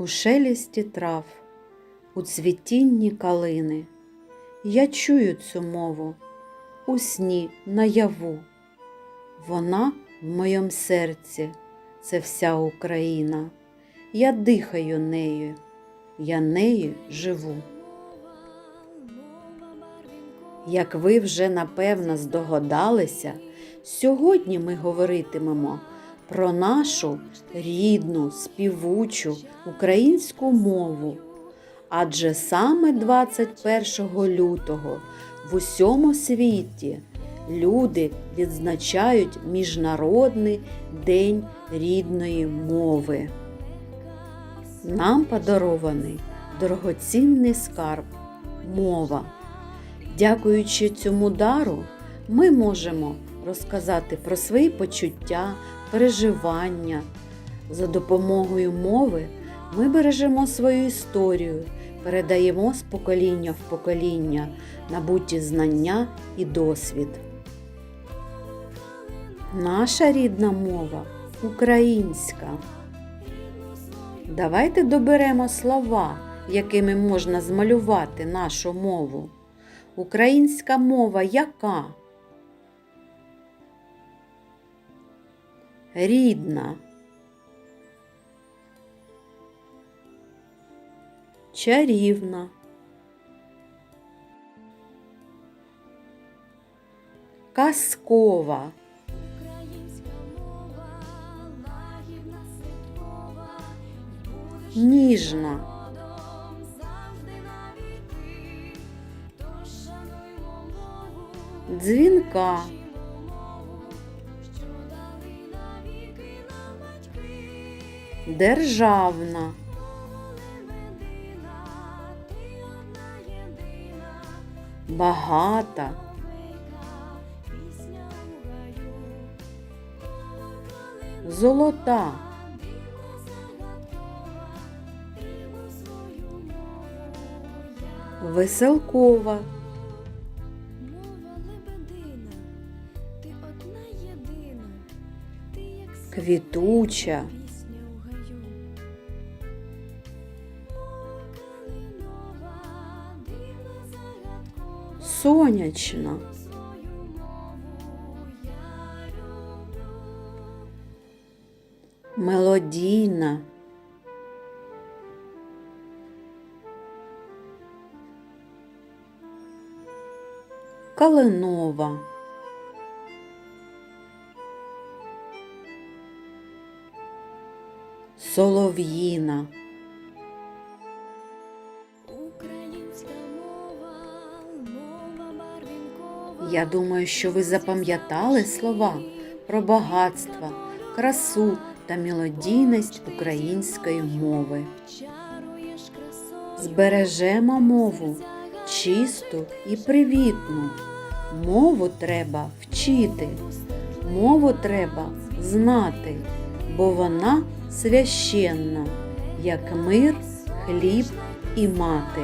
у шелісті трав, у цвітінні калини. Я чую цю мову у сні наяву. Вона в моєму серці, це вся Україна. Я дихаю нею, я нею живу. Як ви вже напевно здогадалися, сьогодні ми говоритимемо про нашу рідну, співучу українську мову. Адже саме 21 лютого в усьому світі люди відзначають Міжнародний день рідної мови. Нам подарований дорогоцінний скарб мова. Дякуючи цьому дару, ми можемо розказати про свої почуття, переживання. За допомогою мови ми бережемо свою історію, передаємо з покоління в покоління набуті знання і досвід. Наша рідна мова українська. Давайте доберемо слова, якими можна змалювати нашу мову. Українська мова яка? Рідна. Чарівна. Казкова. Українська мова, лагідна святкова, Ніжна. родом завжди навіки, тож шануймо мову, Дзвінка. Державна. Багата. Золота. Веселкова. Квітуча. Сонячна. Мелодійна. Калинова. Солов'їна. Я думаю, що ви запам'ятали слова про багатство, красу та мелодійність української мови. Збережемо мову чисту і привітну. Мову треба вчити, мову треба знати, бо вона священна, як мир, хліб і мати.